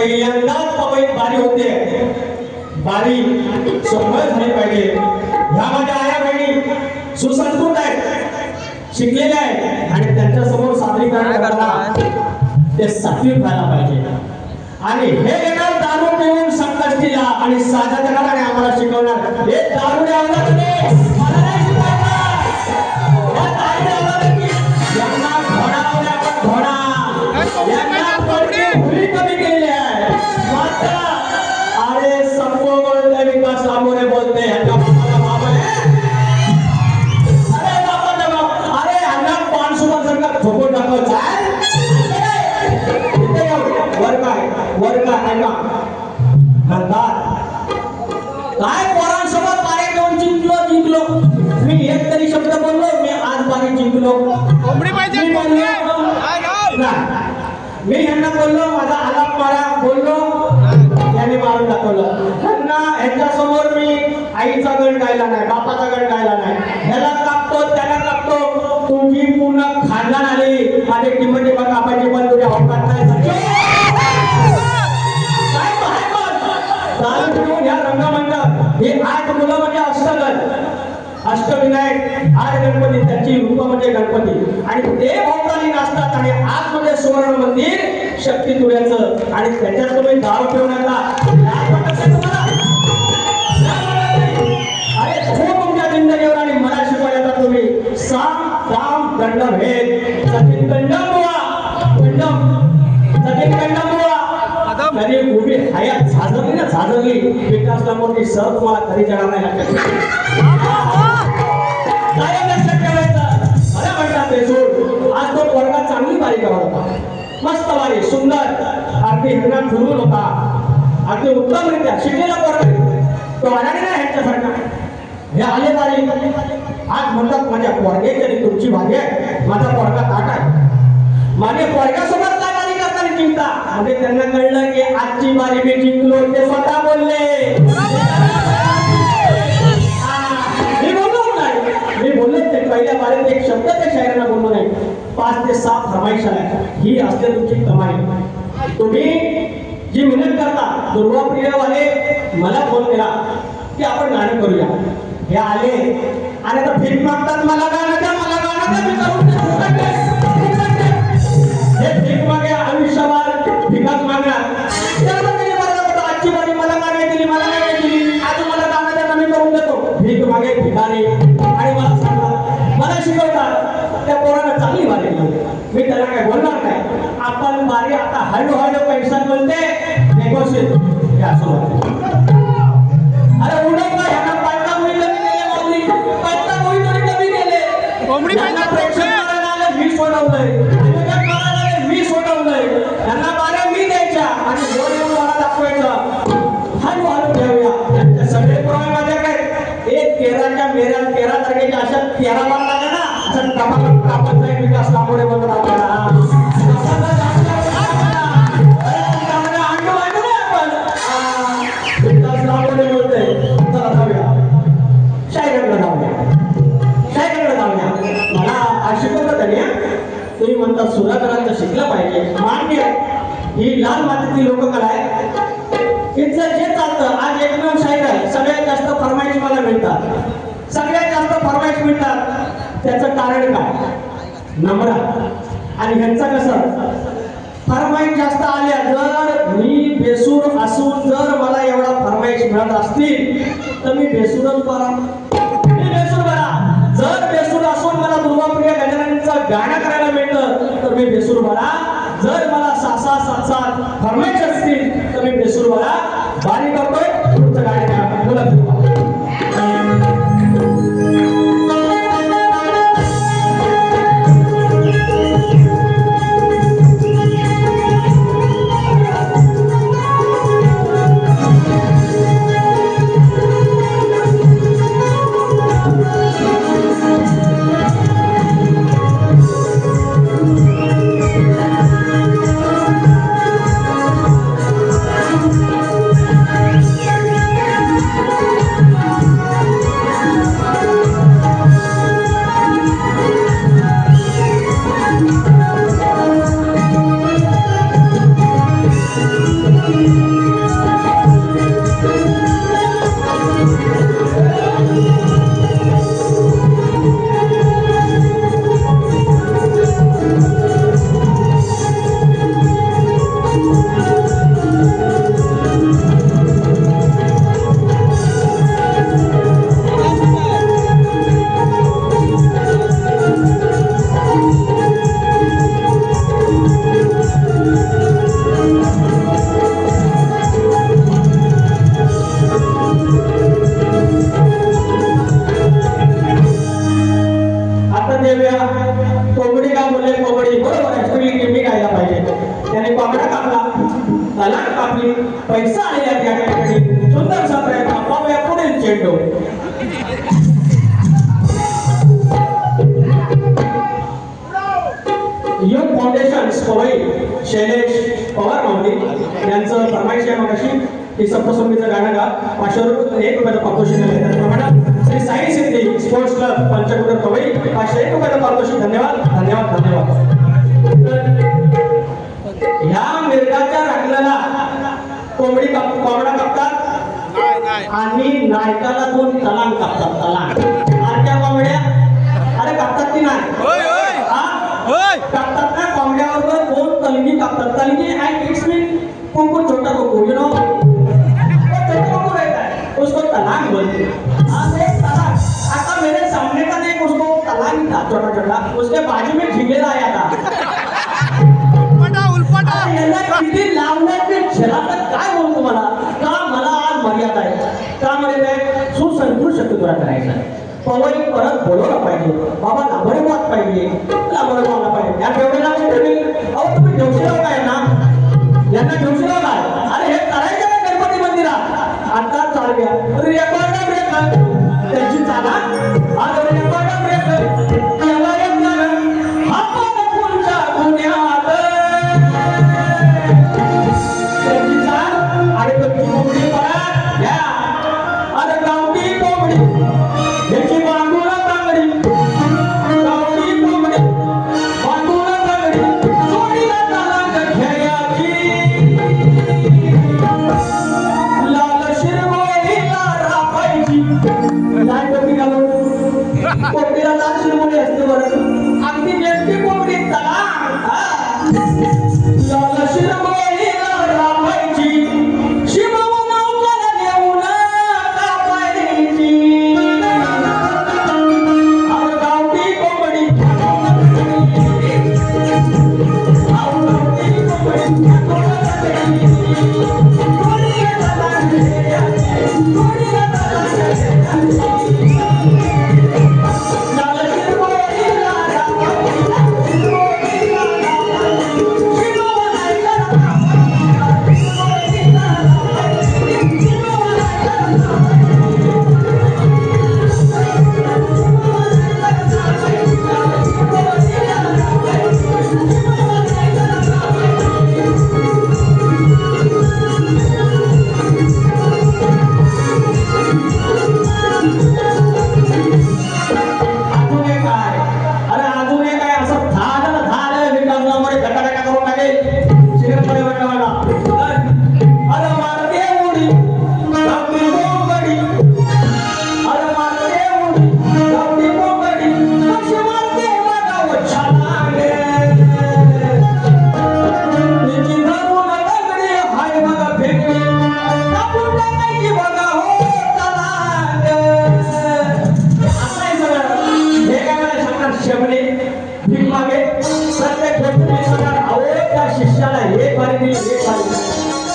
पहिल्यांदाच पवईत बारी होते. बारी सफळ झाली पाहिजे. ह्या माझ्या आया बहिणी सुसंस्कृत आहेत शिकलेल्या आहेत आणि त्यांच्यासमोर सादरीकरण करताना ते सात्विक व्हायला पाहिजे. आणि हे देणार दारू पिऊन संकष्टीला आणि साध्या करणारे आम्हाला शिकवणार. हे दारू द्यावं मला नाही शिकवायचं. या दारूने आम्हाला की यांना आपण घोडा. यांना कमी केलेली काय पोरांसोबत बारे घेऊन जिंकलो जिंकलो? मी एक तरी शब्द बोललो मी आज बारी जिंकलो। कोंबडी पाहिजे मी यांना बोललो माझा बोललो. यांनी मारून दाखवलं. ना ह्याच्या समोर मी आईचा गण गायला नाही बापाचा गण गायला नाही. ह्याला कापतो त्याला कापतो. तुझी पूर्ण खानदान आली. माझे किंमती बघा कापायची पण तुझ्या हौकात नाही. काय रंगामंडळ हे आठ मुलं म्हणजे असतं अष्टविनायक आठ गणपती त्यांची रूप म्हणजे गणपती. आणि ते भोवताली नाचतात आणि आतमध्ये सुवर्ण मंदिर शक्ती तुऱ्याचं आणि त्याच्यात तुम्ही दारू पिऊ नका? अरे खूप तुमच्या जिंदगीवर आणि मला शिकवायला तुम्ही. साम दाम दंड भेद सचिन दंडम बुवा. दंडम. सचिन दंडम बुवा. कधी उभी हयात. झाजरली ना झाजरली मोठी सर तुम्हाला कधी जणार नाही अगदी होता. अगदी उत्तमरित्या शिकलेला पोरगा तो अडाणी नाही ह्यांच्यासारखा. हे आले बारी आज म्हणतात माझ्या पोरग्याची आणि तुमची भारी आहे. माझा पोरगा ताट आहे. माझ्या पोरग्यासोबत काय बारी करताना चिंता? म्हणजे त्यांना कळलं की आजची बारी मी जिंकलो ते स्वतः बोलले. मी बोललो नाही. मी बोललो ते पहिल्या बारीत एक शब्द त्या शायरांना बोललो नाही. पाच ते सात फरमाईश आहे ही असते तुमची कमाई. तुम्ही जी मेहनत करता दुर्वाप्रियवाले मला फोन केला की आपण गाणं करूया. हे आले. आणि आता भीक मागतात मला गाणं द्या मला गाणं द्या मी करून हे भीक मागे आयुष्यभर भिकाच मागणार. मला आजची बारी मला मागे दिली मला मागे दिली. आज मला गाणं द्या मी करून देतो. भीक मागे भिकारी. तेरा तारखेच्या अशा तेरा बार ना असं टमाटर कापत जाईल विकास कापडे म्हणून मिळतात. सगळ्यात जास्त फरमाईश मिळतात. त्याचं कारण काय? नम्र. आणि ह्यांचं कसं? फरमाईश जास्त आल्या जर मी बेसूर असून जर मला एवढा फरमाईश मिळत असतील तर मी बेसूरच बरा. मी बेसूर बरा. जर बेसूर असून मला दुर्गाप्रिया गजाननचं गाणं करायला मिळतं तर मी बेसूर बरा. जर मला सासा सात सात फरमाईश असतील तर मी बेसूर बरा. बारी करतोय. तुमचं गाणं बोला. कोंबडी काप कोंबडा कापतात? नाही नाही. आणि नायकाला दोन तलांग कापतात तलांग. आणि त्या कोंबड्या? अरे कापतात की नाही? कापतात ना कोंबड्यावर दोन तलगी कापतात. तलगी आय इट्स मीन कुंकू छोटा कुंकू यू नो छोटा कुंकू रहता है उसको तलांग बोलते. हैं हाँ आता मेरे सामने का देख उसको तलांग था छोटा छोटा. उसके बाजू में झिंगेरा आया था. याला किती तर काय बोलतो मला का मला आज मर्यादा आहे? का मर्यादा सुसंस्कृत शक्यतुरा करायचा आहे. पवई परत बोलवला पाहिजे. बाबा लाभडवाद पाहिजे. लाभडवाला पाहिजे. या ठेवलेला मी ठेवी अहो तुम्ही ठेवशील काय ना यांना ठेवशील काय अरे हे करायचं काय गणपती मंदिरात? आता चालू घ्या रेकॉर्ड ब्रेक त्याची चाला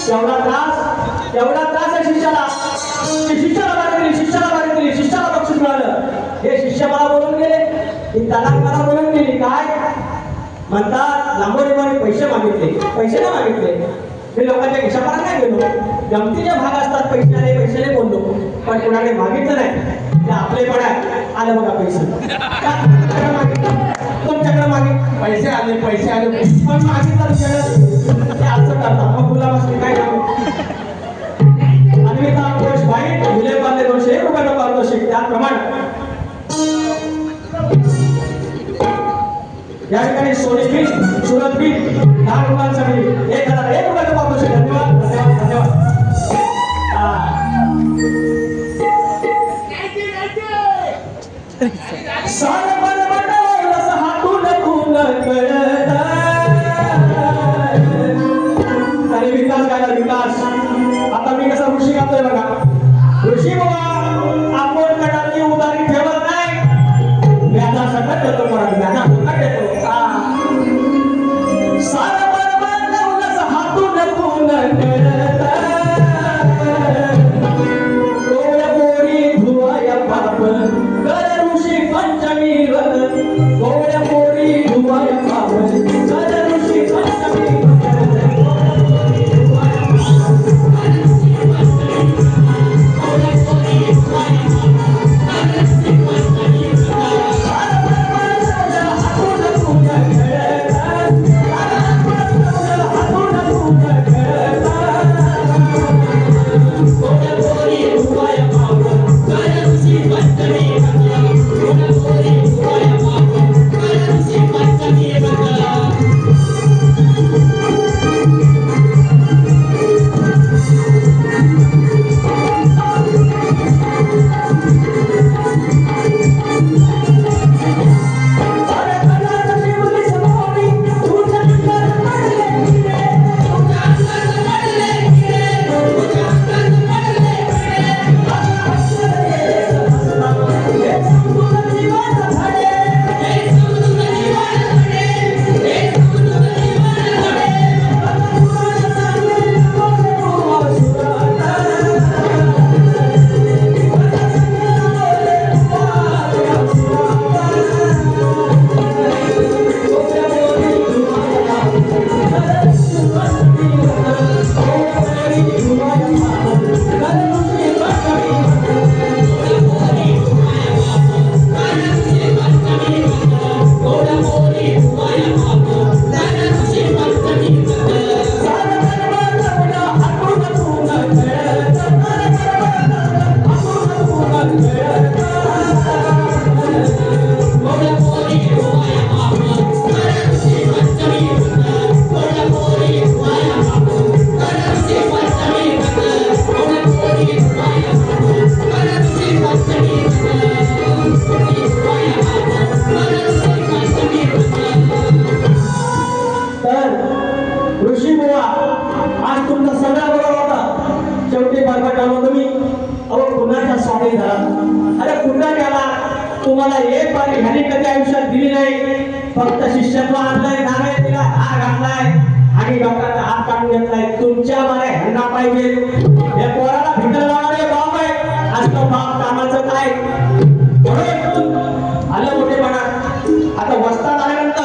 एवढा त्रास एवढा त्रास आहे शिष्याला. की शिष्याला बारी दिली शिष्याला बारी दिली शिष्याला बक्षीस मिळालं. हे शिष्य मला बोलून गेले. ही तलाक मला बोलून गेली. काय? म्हणतात लांबोडीमध्ये पैसे मागितले. पैसे नाही मागितले. मी लोकांच्या खिशापाला नाही गेलो. गमतीचे भाग असतात पैशाने पैशाने बोललो. पण कुणाने मागितलं नाही. ते आपलेपण आहे. आलं बघा पैसे. तुमच्याकडे मागे पैसे आले पैसे आले. पण मागे तर असं करता मग तुला गुलाबासाठी काय करू? अन्विता कोश भाई विजय पांडे दोनशे एक रुपयाला पारितोषिक त्याप्रमाणे. या ठिकाणी सोनी बिल सुरत बिल दहा रुपयांसाठी एक हजार एक रुपयाचं पारितोषिक धन्यवाद धन्यवाद कुणाच्या स्वामी झाला. अरे पुन्हा त्याला तुम्हाला एक पाणी ह्याने कधी आयुष्यात दिली नाही. फक्त शिष्यत्व आणलंय नावे दिला हार घातलाय. आणि डॉक्टरचा हात काढून घेतलाय. तुमच्या मला ह्यांना पाहिजे. या पोराला भिटर लावणारे बाप आहे. आज तो बाप कामाचं काय? आलं मोठे म्हणा. आता वस्तात आल्यानंतर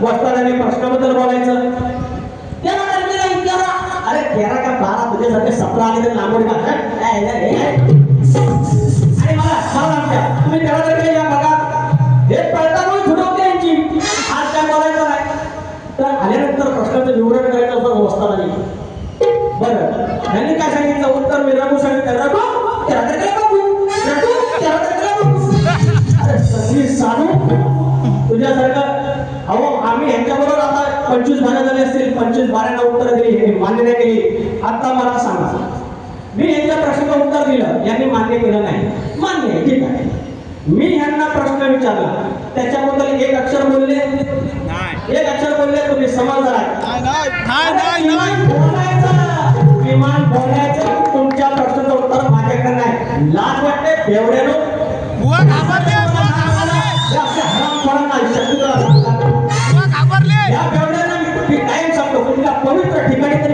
वस्तात वस्तादाने प्रश्नाबद्दल बोलायचं. तेरा अरे तेरा का बारा तुझ्यासारखे सतरा आले तर लांबोडी का? आणि मला मला आमच्या. तुम्ही या यांची. आज काय बोलायचं नाही. तर आल्यानंतर प्रश्नाचं निवडण करायचं असं बरं. त्यांनी काय सांगितलं? उत्तर मी रघु सांगितलं. बघू. बघू. अरे सगळी साधू. तुझ्यासारखं. अहो आम्ही यांच्याबरोबर आता पंचवीस बारा झाले असतील. पंचवीस बारांना उत्तर दिली. हे मान्य नाही केली. आता मला सांगा. मी यांच्या प्रश्नाचं उत्तर दिलं. यांनी मान्य केलं नाही. मान्य आहे ठीक आहे. मी यांना प्रश्न विचारला. त्याच्याबद्दल एक अक्षर बोलले. नाही. एक अक्षर बोलले तुम्ही समजदार विमान बोलायचं. तुमच्या प्रश्नाचं उत्तर माझ्याकडे नाही. लाज वाटते बेवड्यानो बुवा घाबरले या बेवड्यांना मी कायम सांगतो तुमच्या पवित्र ठिकाणी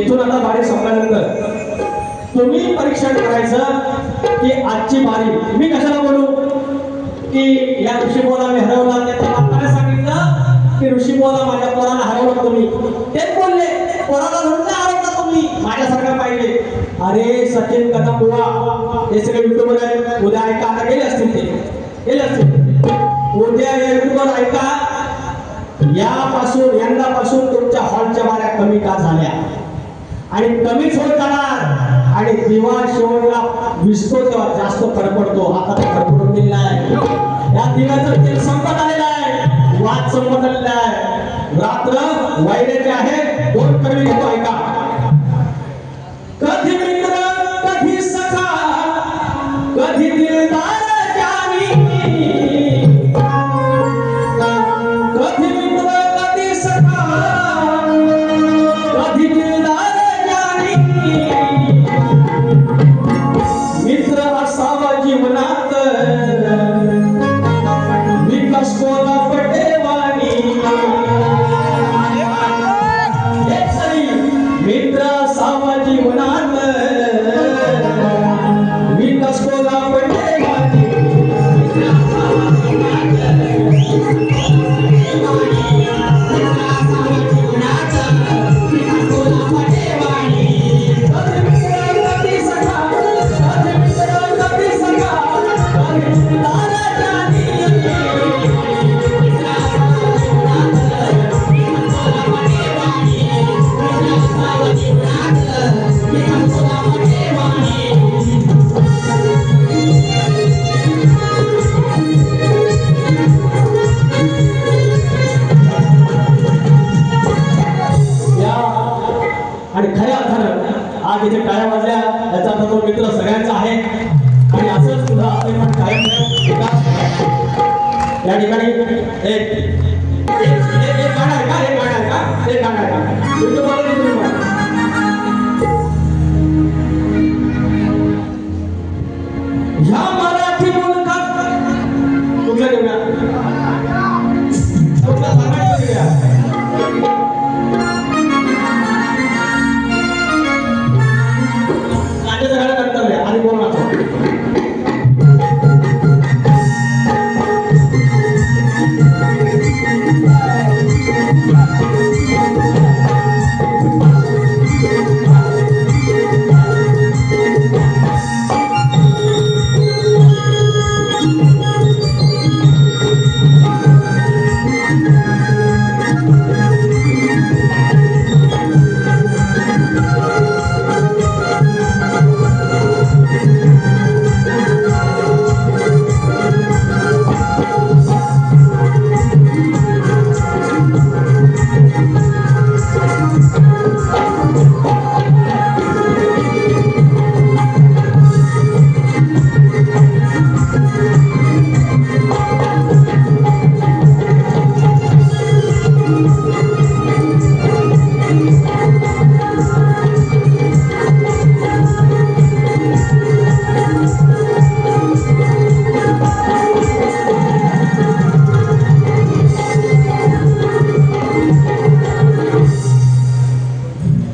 इथून आता बारी संपल्यानंतर. तुम्ही परीक्षण करायचं की आजची बारी? मी कशाला बोलू? की या ऋषीबोला मी हरवला त्याच्या बापाने सांगितलं? की ऋषीबोला माझ्या पोराला हरवलं तुम्ही. तेच बोलले पोराला म्हणून नाही हरवला तुम्ही. माझ्यासारखा पाहिजे. अरे सचिन कथा पोहा हे सगळे युट्यूबर आहेत. उद्या ऐका आता गेले असतील ते. गेले असतील. उद्या या युट्यूबर ऐका. यापासून यंदापासून तुमच्या हॉलच्या बाऱ्या कमी का झाल्या? आणि कमीच होत जाणार आणि दिवा शेवटला विसतो तेव्हा जास्त फरक पडतो आता तो दिलेला आहे. या दिव्याचं तेल संपत आलेलं आहे. वाद संपत आलेला आहे. रात्र वायद्याचे आहे. दोन कमी घेतो ऐका.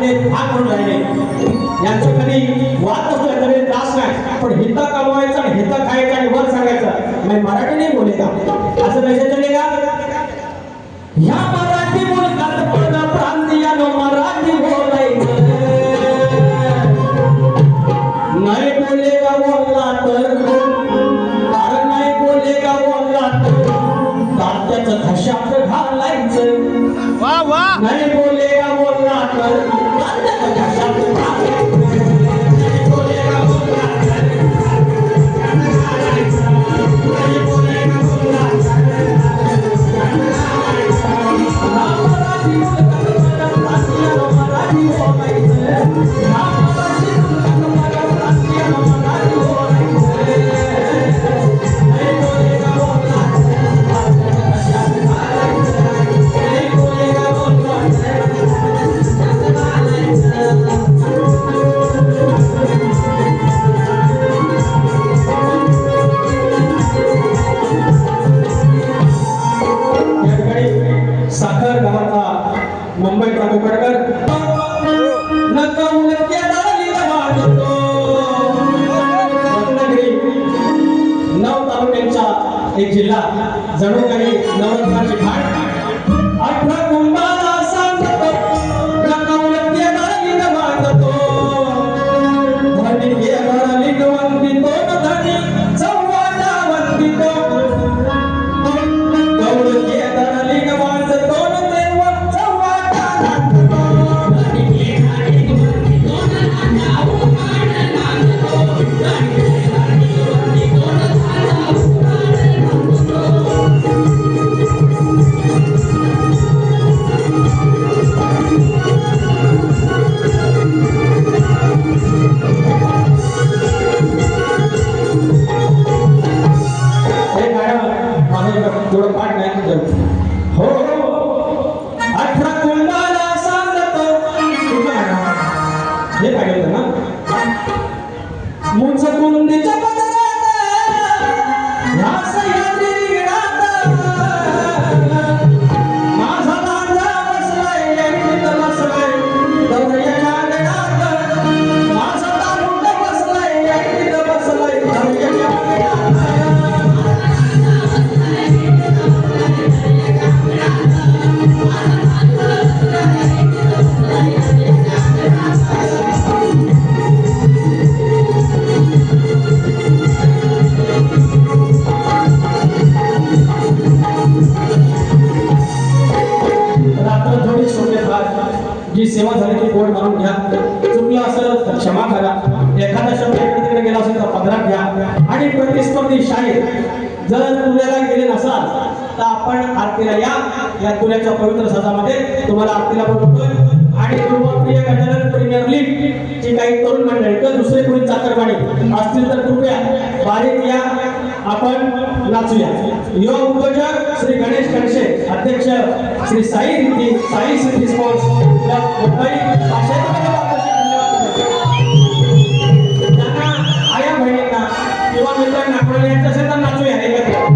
आपले भाग म्हणून राहिले. यांचं कधी वाद नसतोय कधी त्रास नाही पण हित कमवायचा आणि हित खायचा आणि वर सांगायचं. मी मराठी नाही बोलेगा. असं मेसेज का ह्या मराठी बोलतात पण प्रांतीय मराठी बोलायचं नाही तर कारण बोलला तर वा वा. नाही बारीक या. आपण नाचूया. युवा उद्योजक श्री गणेश खडसे अध्यक्ष श्री साई रिद्धी साई सिद्धी स्पोर्ट्स मुंबई त्यांना आया बहिणींना किंवा मित्रांना आपण यांच्या शेतात नाचूया. एकत्र.